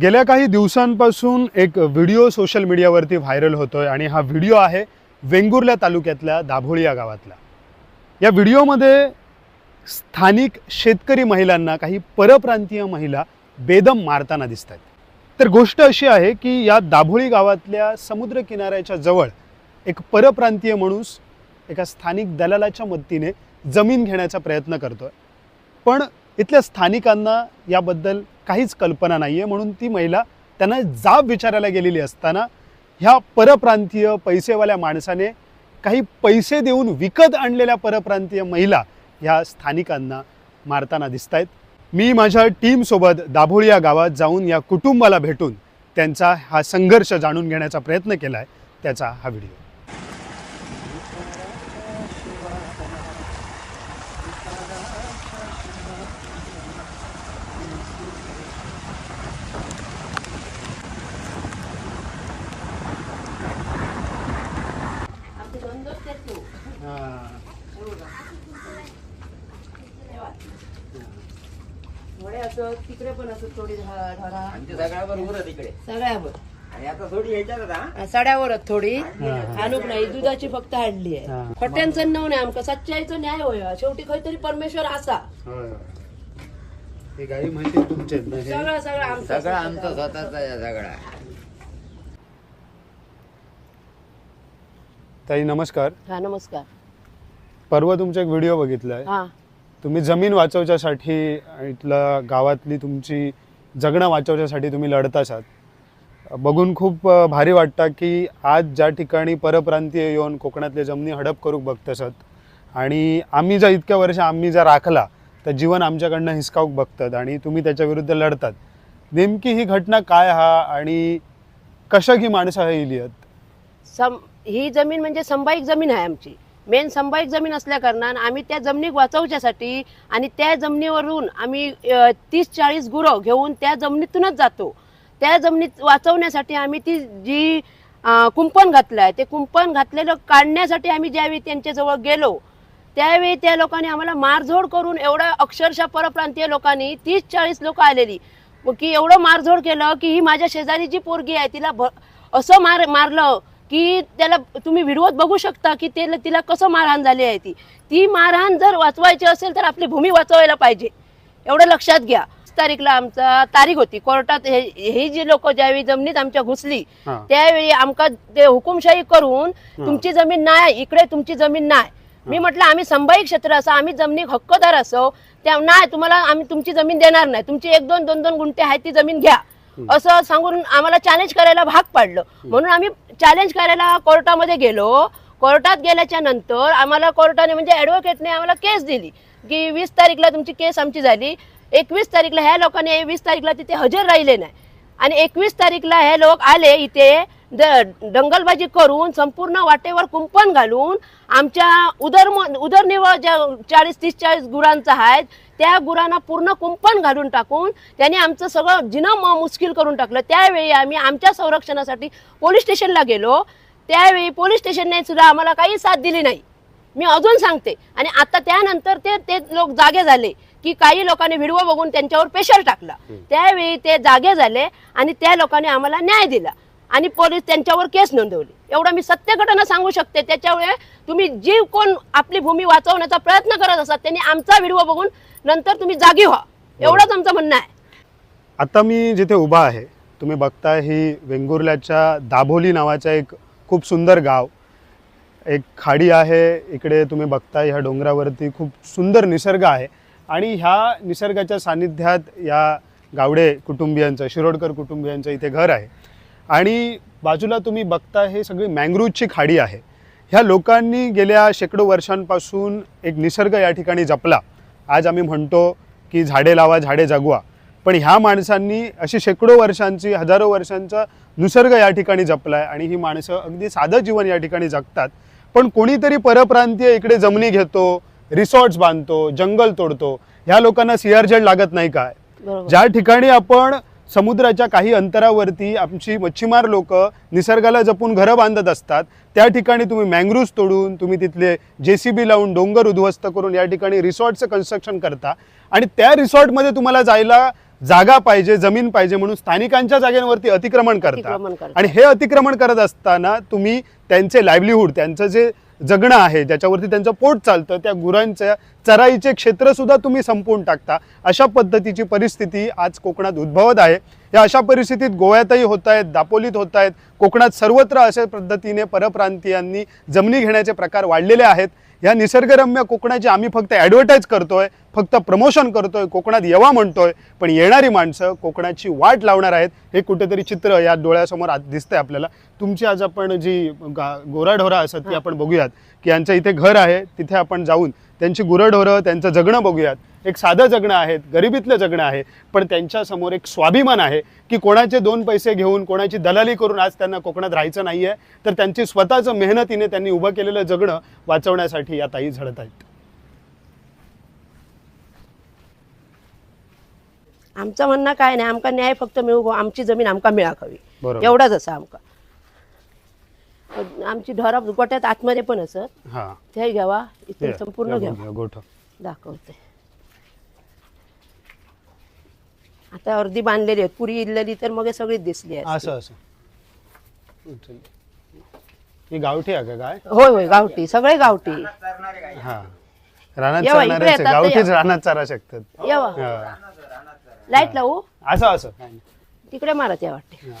गेल्या काही दिवसांपासून एक व्हिडिओ सोशल मीडियावरती व्हायरल होतोय आणि हा व्हिडिओ आहे वेंगुर्ला तालुक्यातल्या दाभोळी या गावातला. या व्हिडिओमध्ये स्थानिक शेतकरी महिलांना काही परप्रांतीय महिला बेदम मारताना दिसत आहेत तर गोष्ट अशी आहे की या दाभोळी गावातल्या समुद्र किनाऱ्याच्या जवळ एक परप्रांतीय माणूस एका स्थानिक दलालाच्या मदतीने जमीन घेण्याचा प्रयत्न करतो आहे पण इथल्या स्थानिकांना याबद्दल काहीच कल्पना नाही आहे म्हणून ती महिला त्यांना जाब विचारायला गेलेली असताना ह्या परप्रांतीय पैसेवाल्या माणसाने काही पैसे देऊन विकत आणलेल्या परप्रांतीय महिला ह्या स्थानिकांना मारताना दिसत आहेत मी माझ्या टीमसोबत दाभोळी या गावात जाऊन या कुटुंबाला भेटून त्यांचा हा संघर्ष जाणून घेण्याचा प्रयत्न केला आहे त्याचा हा व्हिडिओ थोडे असं तिकडे पण असं थोडी धा- धारा आमच्या सगळ्या बरोबर आहे तिकडे. सगळ्यावर. आणि आता थोडी ह्याच्यात आता सड्यावरच थोडी. आणूक नाही दुधाची फक्त हाडली आहे. हा. खोट्यांचं नव नाही आमका सच्चाईचा न्याय होय. शेवटी खंय परमेश्वर असा. हे गाई माहिती तुमचे सगळं सगळं आमचं सगळा आमचा स्वतःचा आहे सगळा. ताई नमस्कार. हा नमस्कार. परवा तुमचा एक व्हिडिओ बघितलाय. हा. तुम्ही जमीन वाचवच्यासाठी इथलं गावातली तुमची जगणं वाचवण्यासाठी तुम्ही लढत असात बघून खूप भारी वाटतं की आज ज्या ठिकाणी परप्रांतीय येऊन कोकणातले जमिनी हडप करूक बघतसत आणि आम्ही ज्या इतक्या वर्ष आम्ही जर राखला तर जीवन आमच्याकडनं हिसकावूक बघतात आणि तुम्ही त्याच्या विरुद्ध लढतात. नेमकी ही घटना काय हा आणि कशा ही माणसं हे आहेत सम ही जमीन म्हणजे संभाईक जमीन आहे आमची. मेन संभाविक जमीन असल्या कारणान आम्ही त्या जमिनीक वाचवच्यासाठी आणि त्या जमिनीवरून आम्ही तीस चाळीस गुरं घेऊन त्या जमिनीतूनच जातो. त्या जमिनीत वाचवण्यासाठी आम्ही ती जी कुंपण घातलं आहे ते कुंपण घातलेलं काढण्यासाठी आम्ही ज्यावेळी त्यांच्याजवळ गेलो त्यावेळी त्या लोकांनी आम्हाला मारझोड करून एवढा अक्षरशः परप्रांतीय लोकांनी तीस चाळीस लोक आलेली. की एवढं मारझोड केलं की ही माझ्या शेजारी जी पोरगी आहे तिला भ- असं मार मारलं की त्याला तुम्ही व्हिडिओत बघू शकता की ते तिला कसं मारहाण झाली आहे ती. ती मारहाण जर वाचवायची असेल तर आपली भूमी वाचवायला पाहिजे. एवढं लक्षात घ्या. तारीखला आमचा तारीख होती. कोर्टात हे जी लोक ज्यावेळी जमिनीत आमच्या घुसली त्यावेळी आमका ते हुकुमशाही करून तुमची जमीन नाही इकडे तुमची जमीन नाही. मी म्हटलं आम्ही संभाई क्षेत्र असं आम्ही जमिनी हक्कदार असो त्या नाही तुम्हाला आम्ही तुमची जमीन देणार नाही. तुमची एक दोन दोन दोन गुंठे आहे ती जमीन घ्या. असं सांगून आम्हाला चॅलेंज करायला भाग पाडलं. म्हणून आम्ही चॅलेंज करायला कोर्टामध्ये गेलो. कोर्टात गेल्याच्यानंतर आम्हाला कोर्टाने म्हणजे ऍडव्होकेटने आम्हाला केस दिली. की वीस तारीखला तुमची केस आमची झाली. एकवीस तारीखला ह्या लोकांनी वीस तारीखला तिथे हजर राहिले नाही. आणि एकवीस तारीखला हे लोक आले इथे दंगलबाजी करून संपूर्ण वाटेवर कुंपण घालून आमच्या उदर उदरनिर्वाह ज्या चाळीस तीस चाळीस गुरांचा आहेत त्या गुरांना पूर्ण कुंपण घालून टाकून त्यांनी आमचं सगळं जिनं म- मुश्किल करून टाकलं. त्यावेळी आम्ही आमच्या संरक्षणासाठी पोलीस स्टेशनला गेलो. त्यावेळी पोलीस स्टेशनने सुद्धा आम्हाला काही साथ दिली नाही. मी अजून सांगते. आणि आता त्यानंतर ते ते लोक जागे झाले की काही लोकांनी व्हिडिओ बघून त्यांच्यावर प्रेशर टाकला. त्यावेळी ते जागे झाले आणि त्या लोकांनी आम्हाला न्याय दिला. आणि पोलीस त्यांच्यावर केस नोंदवली. एवढं मी सत्य घटना सांगू शकते. त्याच्यामुळे तुम्ही जी कोण आपली भूमी वाचवण्याचा प्रयत्न करत असतात त्यांनी आमचा व्हिडिओ बघून नंतर तुम्ही जागी व्हा. एवढंच आमचं म्हणणं आहे. आता मी जिथे उभा आहे तुम्ही बघताय ही वेंगुर्ल्याच्या दाभोली नावाचं एक खूप सुंदर गाव. एक खाडी आहे इकडे तुम्ही बघताय ह्या डोंगरावरती खूप सुंदर निसर्ग आहे. आणि ह्या निसर्गाच्या सानिध्यात या गावडे कुटुंबियांचं शिरोडकर कुटुंबियांचं इथे घर आहे. आणि बाजूला तुम्ही बघता हे सगळी मँग्रोवची खाडी आहे. ह्या लोकांनी गेल्या शेकडो वर्षांपासून एक निसर्ग या ठिकाणी जपला. आज आम्ही म्हणतो की झाडे लावा झाडे जगवा. पण ह्या माणसांनी अशी शेकडो वर्षांची हजारो वर्षांचा निसर्ग या ठिकाणी जपलाय आणि ही माणसं अगदी साधं जीवन या ठिकाणी जगतात. पण कोणीतरी परप्रांतीय इकडे जमिनी घेतो रिसॉर्ट्स बांधतो जंगल तोडतो. ह्या लोकांना सीआरझेड लागत नाही काय? ज्या ठिकाणी आपण समुद्राच्या काही अंतरावरती आमची मच्छीमार लोक निसर्गाला जपून घरं बांधत असतात. त्या ठिकाणी तुम्ही मँग्रूव्ज तोडून तुम्ही तिथले जे सी बी लावून डोंगर उद्ध्वस्त करून या ठिकाणी रिसॉर्टचं कन्स्ट्रक्शन करता. आणि त्या रिसॉर्टमध्ये तुम्हाला जायला जागा पाहिजे जमीन पाहिजे म्हणून स्थानिकांच्या जागेवरती अतिक्रमण करता. अतिक्रमण करता. आणि हे अतिक्रमण करत असताना तुम्ही त्यांचे लाईव्हलीहूड त्यांचं जे जगणं आहे ज्याच्यावरती त्यांचं पोट चालतं त्या गुरांच्या चराईचे क्षेत्रसुद्धा तुम्ही संपवून टाकता. अशा पद्धतीची परिस्थिती आज कोकणात उद्भवत आहे. या अशा परिस्थितीत गोव्यातही होत आहेत दापोलीत होत आहेत. कोकणात सर्वत्र अशा पद्धतीने परप्रांतीयांनी जमिनी घेण्याचे प्रकार वाढलेले आहेत. या निसर्गरम्य कोकणाची आम्ही फक्त ॲडव्हर्टाईज करतोय फक्त प्रमोशन करतोय कोकणात येवा म्हणतोय पण येणारी माणसं कोकणाची वाट लावणार आहेत हे कुठेतरी चित्र या डोळ्यासमोर आज दिसतंय आपल्याला. तुमची आज आपण जी गा गोराढोरा असत ती आपण बघूयात की यांचं इथे घर आहे तिथे आपण जाऊन त्यांची गुरढोरं त्यांचं जगणं बघूयात. एक साधं जगणं आहे गरिबीतलं जगणं आहे पण त्यांच्यासमोर एक स्वाभिमान आहे की कोणाचे दोन पैसे घेऊन कोणाची दलाली करून आज त्यांना कोकणात राहायचं नाही आहे तर त्यांची स्वतःचं मेहनतीने त्यांनी उभं केलेलं जगणं वाचवण्यासाठी या ताई झडत आहेत. आमचं म्हणणं काय नाही आमका न्याय फक्त मिळू गो आमची जमीन आमका मिळाक हवी. एवढाच असा आमका. आमची ढोरा गोट्यात आतमध्ये पण असत. हां. ते घ्यावा इथून संपूर्ण घ्यावा. दाखवते. आता अर्धी बांधलेली आहेत. पुरी इल्लेली तर मग सगळीच दिसली आहे असं असं. ही गावठी आहे का काय? होय होय गावठी. सगळे गावठी. हा. रानात येवा, इकडे चालणारेच आहे. येतात, गावठीच. रानात चारा शकतात. येवा. हा. लाइट लावू? असं असं. काय नाही. तिकडे मारत या वाटते.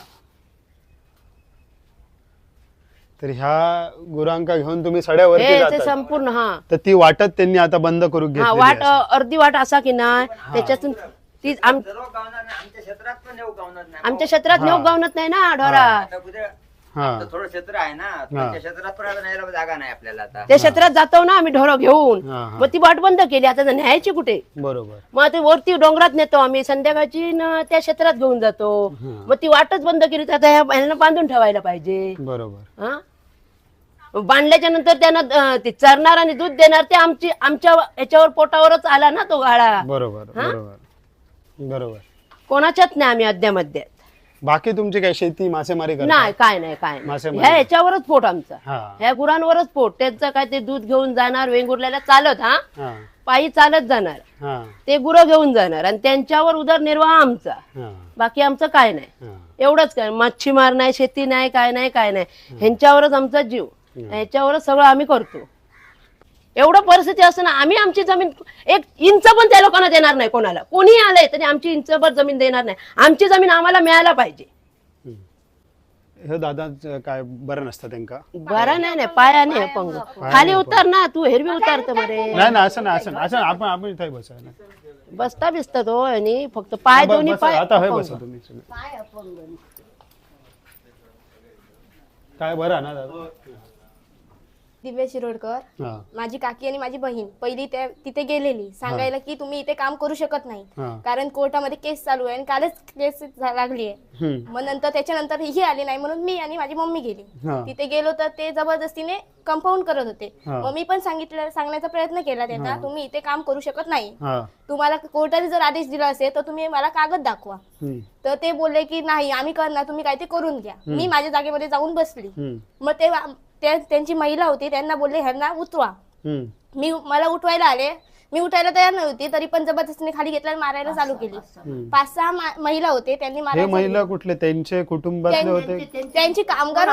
तर ह्या गुरांका घेऊन तुम्ही सड्यावरती हे ते जाता संपूर्ण हा. तर ती वाटत त्यांनी आता बंद करून हा घेतली वाट अर्धी वाट असा की नाही त्याच्यातून ती आम- सर्व गावणार नाही आमच्या क्षेत्रात पण नेऊ गावणार नाही. आमच्या क्षेत्रात नेऊ गावनत नाही ना ढोरा आता कुठे हा. आता थोडं क्षेत्र आहे ना त्यांच्या क्षेत्रात पण आता न्यायला जागा नाही आपल्याला आता. त्या क्षेत्रात जातो ना आम्ही ढोरं घेऊन. हा, हा. मग ती वाट बंद केली आता तर न्यायची कुठे? बरोबर. मग ते वरती डोंगरात नेतो आम्ही संध्याकाळची न त्या क्षेत्रात घेऊन जातो. मग ती वाटच बंद केली तर आता ह्या- ह्यांना बांधून ठेवायला पाहिजे. बरोबर. हा? बांधल्याच्या नंतर त्यांना अं, ते चरणार आणि दूध देणार ते आमची आमच्या याच्यावर पोटावरच आला ना तो गाळा बरोबर बरोबर. बरोबर. कोणाच्याच नाही आम्ही अद्यामध्ये बाकी तुमची काय शेती मासेमारी करता? नाही काय नाही काय नाही. मासेमारी. ह्या याच्यावरच पोट आमचा. हा. ह्या गुरांवरच पोट. त्यांचं काय ते दूध घेऊन जाणार वेंगुर्ल्याला चालत हा? हा. पायी चालत जाणार. हा. ते गुरं घेऊन जाणार आणि त्यांच्यावर उदरनिर्वाह आमचा. हा. बाकी आमचं काय नाही. हा. एवढंच काय. मच्छीमार नाही शेती नाही काय नाही काय नाही. ह्यांच्यावरच आमचा जीव. ह्याच्यावरच सगळं आम्ही करतो. एवढं परिस्थिती असं ना आम्ही आमची जमीन एक इंच पण त्या लोकांना देणार नाही कोणाला कोणी आलंय तरी आमची इंचभर जमीन देणार नाही आमची जमीन आम्हाला मिळायला पाहिजे हे दादा काय बरं नसतं त्यांका बरं नाही नाही पाया नाही पंग खाली उतर ना तू हेरवी उतारत मरे नाही ना असं नाही असं नाही. असं आपण आपण इथे बसा ना. बसता बिसता तो आणि फक्त पाय दोन्ही बसा, पाय आता होय अपंग. बसा तुम्ही सगळे. काय बरं आहे ना दादा दिव्या शिरोडकर हा. माझी काकी आणि माझी बहीण पहिली त्या तिथे गेलेली. सांगायला की तुम्ही इथे काम करू शकत नाही. हा. कारण कोर्टामध्ये केस चालू आहे आणि कालच केस लागली आहे. हम्म. मग नंतर त्याच्यानंतर ही आली नाही म्हणून मी आणि माझी मम्मी गेली. हा. तिथे गेलो तर ते जबरदस्तीने कंपाऊंड करत होते. हा. मग मी पण सांगितलं सांगण्याचा प्रयत्न केला त्यांना तुम्ही इथे काम करू शकत नाही. हा. तुम्हाला कोर्टाने जर आदेश दिला असेल तर तुम्ही मला कागद दाखवा. हम्म. तर ते बोलले की नाही आम्ही करणार तुम्ही काय ते करून घ्या. मी माझ्या जागेमध्ये जाऊन बसली. हम्म. मग ते त्या- त्यांची महिला होती त्यांना बोलले ह्यांना हम्म. मी मला उठवायला आले. मी उठायला तयार नव्हती तरी पण जबरदस्तीने खाली घेतला आणि मारायला चालू केली. पाच सहा मा- महिला होते त्यांनी हे मारायला महिला कुठले? त्यांचे कुटुंबातले होते? त्यांची कामगार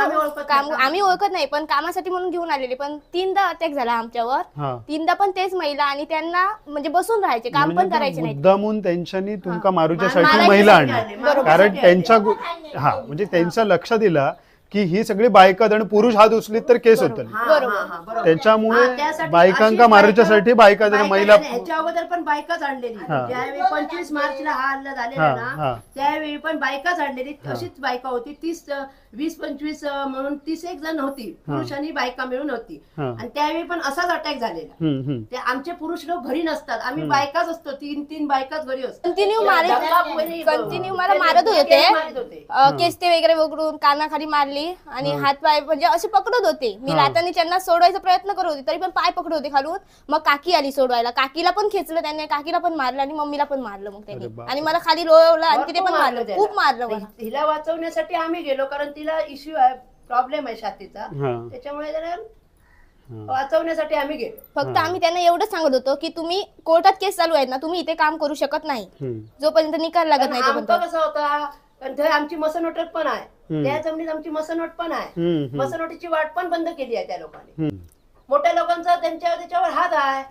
काम आम्ही ओळखत नाही पण कामासाठी म्हणून घेऊन आलेले. पण तीनदा अटॅक झाला आमच्यावर. हा. तीनदा पण तेच महिला आणि त्यांना म्हणजे बसून राहायचे काम पण म्हणजे करायचे नाही मुद्दामून त्यांच्यानी तुमका मारूच्यासाठी मारायच्यासाठी महिला आणले. कारण त्यांच्या गु- हा म्हणजे त्यांचं लक्ष दिला की ही सगळी बायका आणि पुरुष हात उचलीत तर केस होत त्याच्यामुळे बायकांका मारूच्यासाठी बायका महिला ह्याच्या अगोदर पण बायकाच आणलेली. ज्यावेळी पंचवीस मार्चला हा हल्ला झालेला हा, हा. ना त्यावेळी पण बायकाच आणलेली. तशीच बायका होती. तीस वीस पंचवीस म्हणून तीस एक जण होती. पुरुष आणि बायका मिळून होती. हा. आणि त्यावेळी पण असाच अटॅक झालेला. ते आमचे पुरुष लोक घरी नसतात. आम्ही बायकाच असतो. तीन तीन बायकाच घरी असतो कंटिन्यू मारत कंटिन्यू मला मारत होते. अ, केसते वगैरे वगळून कानाखाली मारले. धरली आणि हात पाय म्हणजे असे पकडत होते. मी. लातानी त्यांना सोडवायचा प्रयत्न करत होते तरी पण पाय पकडत होते खालून. मग काकी आली सोडवायला. काकीला पण खेचलं त्याने काकीला पण मारलं आणि मम्मीला पण मारलं मग अरे त्यांनी बापरे. आणि मला खाली लोळवलं आणि तिथे भरपूर पण मारलं त्याला. खूप मारलं मला. हिला वाचवण्यासाठी आम्ही गेलो कारण तिला इश्यू आहे प्रॉब्लेम आहे छातीचा. हा. त्याच्यामुळे जरा हा. वाचवण्यासाठी आम्ही गेलो. फक्त आम्ही त्यांना एवढंच सांगत होतो की तुम्ही कोर्टात केस चालू आहेत ना तुम्ही इथे काम करू शकत नाही. हम्म. जोपर्यंत निकाल लागत कारण नाही आमचं तोपर्यंत कसं होता? कारण ते आमची मसनोट पण आहे. त्या जमिनीत आमची मसनोट पण आहे. मसनोटीची वाट पण बंद केली आहे त्या लोकांनी. मोठ्या लोकांचा त्यांच्या त्याच्यावर हात आहे.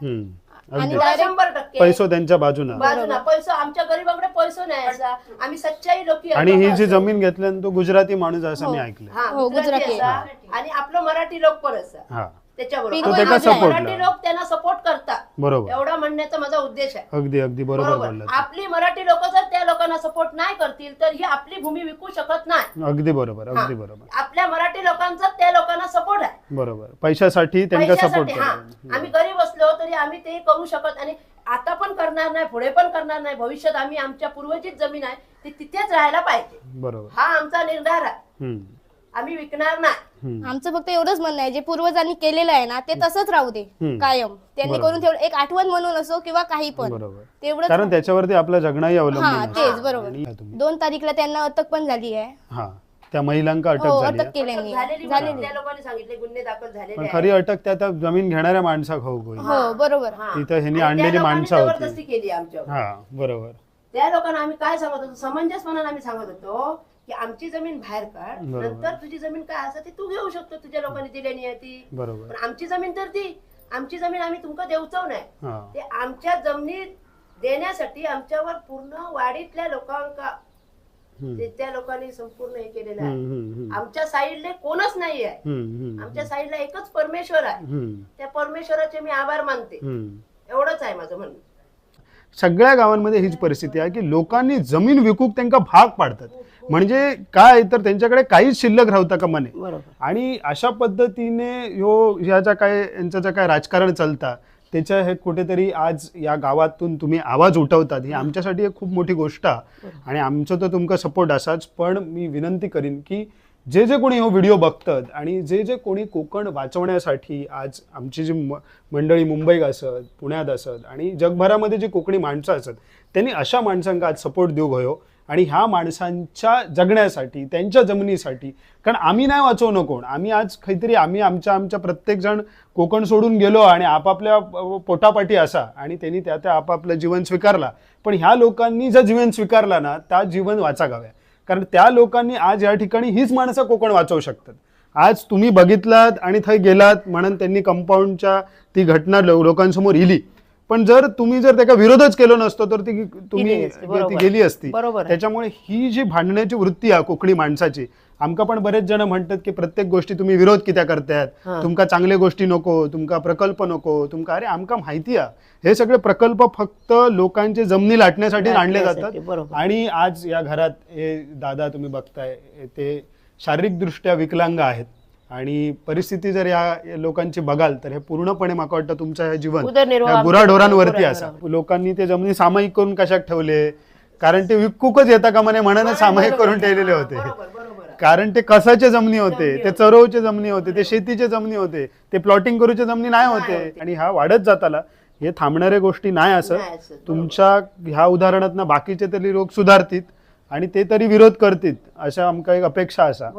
आणि शंभर टक्के. पैसो त्यांच्या बाजूला बाजूला पैसा आमच्या गरीबाकडे पैसा नाही असा. आम्ही सच्चाई लोक आणि ही जी जमीन घेतल्यानं तो गुजराती माणूस आहे असं मी ऐकलं हा हो, गुजराती गुजराती असा. आणि आपलं मराठी लोक पण असा त्याच्याबरोबर. त्याचा support. मराठी. लोक त्यांना सपोर्ट करतात. बरोबर. एवढा म्हणण्याचा माझा उद्देश आहे. अगदी अगदी बरोबर आपली मराठी लोक जर त्या लोकांना सपोर्ट नाही करतील तर ही आपली भूमी विकू शकत नाही. अगदी बरोबर हा. अगदी बरोबर. आपल्या मराठी लोकांचा त्या लोकांना सपोर्ट आहे. बरोबर. पैशासाठी त्यांना सपोर्ट पैशासाठी हा. करा. आम्ही गरीब असलो तरी आम्ही ते करू शकत आणि आता पण करणार नाही पुढे पण करणार नाही. भविष्यात आम्ही आमच्या पूर्वजीच जमीन आहे ती तिथेच राहायला पाहिजे. बरोबर. हा आमचा निर्धार आहे. हम्म, आम्ही विकणार नाही. आमचं फक्त एवढंच म्हणणं आहे जे पूर्वजांनी केलेलं आहे ना ते तसंच राहू दे हम्म. कायम त्यांनी बरोबर. करून ठेवलं एक आठवण म्हणून असो किंवा काही पण बरोबर तेवढंच कारण त्याच्यावरती आपलं जगणंही अवलंबून हा. तेच बरोबर आणि तुम्ही- दोन तारीखला त्यांना अटक पण झाली आहे हा त्या महिलांका हो अटक झाली अटक आहे. केल्याने झालेली झालेली त्या लोकांनी सांगितले गुन्हे दाखल झालेले पण आहेत. खरी अटक त्या त्या जमीन घेणाऱ्या माणसा खाऊ होईल हो बरोबर हा. तिथं ह्यांनी आणि त्या आणलेली लोकांनी माणसं होती. जबरदस्ती केली आमच्यावर हा बरोबर त्या लोकांना आम्ही काय सांगत होतो समंजसपणाने आम्ही सांगत होतो की आमची जमीन बाहेर काढ. बरोबर. नंतर तुझी जमीन काय असं ती तू घेऊ शकतो तुझ्या लोकांनी दिलेली आहे ती. बरोबर. पण आमची जमीन तर ती. आमची जमीन आम्ही तुमका देऊचव नाही. हा. ते आमच्या जमिनीत देण्यासाठी आमच्यावर पूर्ण वाडीतल्या लोकांका हम्म. ते त्या लोकांनी संपूर्ण हे केलेलं हम्म, आहे. हम्म, हम्म. आमच्या साईडले कोणच नाही आहे. हम्म, हम्म, आमच्या साईडला एकच परमेश्वर आहे. हम्म, त्या परमेश्वराचे मी आभार मानते. हम्म. एवढंच आहे माझं म्हणणं. सगळ्या गावांमध्ये हीच परिस्थिती आहे की लोकांनी जमीन विकूक त्यांना भाग पाडतात. म्हणजे काय तर त्यांच्याकडे काहीच शिल्लक राहता का मने आणि अशा पद्धतीने ह्यो ह्या ज्या काय यांचं ज्या काय राजकारण चालता त्याच्या हे कुठेतरी आज या गावातून तुम्ही आवाज उठवतात ही आमच्यासाठी एक खूप मोठी गोष्ट आहे. आणि आमचं तर तुमका सपोर्ट असाच पण मी विनंती करीन की जे जे कोणी हो व्हिडिओ बघतात आणि जे जे कोणी कोकण वाचवण्यासाठी आज आमची जी मंडळी मुंबईत असत पुण्यात असत आणि जगभरामध्ये जी कोकणी माणसं असत त्यांनी अशा माणसांका आज सपोर्ट देऊ गयो. आणि ह्या माणसांच्या जगण्यासाठी त्यांच्या जमिनीसाठी. कारण आम्ही नाही वाचवणं कोण. आम्ही आज काहीतरी आम्ही आमच्या आमच्या प्रत्येक जण कोकण सोडून गेलो आणि आपापल्या पोटापाटी असा आणि त्यांनी त्या त्या आपापलं जीवन स्वीकारला. पण ह्या लोकांनी जर जीवन स्वीकारला ना त्या जीवन वाचागाव्या. कारण त्या लोकांनी आज या ठिकाणी हीच माणसं कोकण वाचवू शकतात. आज तुम्ही बघितलात आणि थंय गेलात म्हणून त्यांनी कंपाऊंडच्या ती घटना लो- लोकांसमोर इली. पण जर तुम्ही जर त्याचा विरोधच केलो नसतो तर ती तुम्ही. ती गेली असती. त्याच्यामुळे ही जी भांडण्याची वृत्ती आहे कोकणी माणसाची आमका पण बरेच जण म्हणतात की प्रत्येक गोष्टी तुम्ही विरोध कित्या करतायत हा. तुमका चांगल्या गोष्टी नको तुमका प्रकल्प नको तुमका अरे आमका माहिती आहे हे सगळे प्रकल्प फक्त लोकांचे जमिनी लाटण्यासाठी आणले जातात. आणि आज या घरात हे दादा तुम्ही बघताय ते शारीरिकदृष्ट्या विकलांग आहेत आणि परिस्थिती जर या लोकांची बघाल तर हे पूर्णपणे मला वाटतं तुमचं हे जीवन गुराढोरांवरती असा लोकांनी ते जमिनी सामायिक करून कशात ठेवले? कारण ते विकूकच येता का म्हणे? म्हणून सामायिक करून ठेवलेले होते. कारण ते कसाचे जमिनी होते? ते चरवचे जमिनी होते ते शेतीचे जमिनी होते ते प्लॉटिंग करूचे जमिनी नाही होते. आणि हा वाढत जाताला हे थांबणाऱ्या गोष्टी नाही असं. तुमच्या ह्या उदाहरणात बाकीचे तरी लोक सुधारतील आणि ते तरी विरोध करतील अशा आमका एक अपेक्षा असा.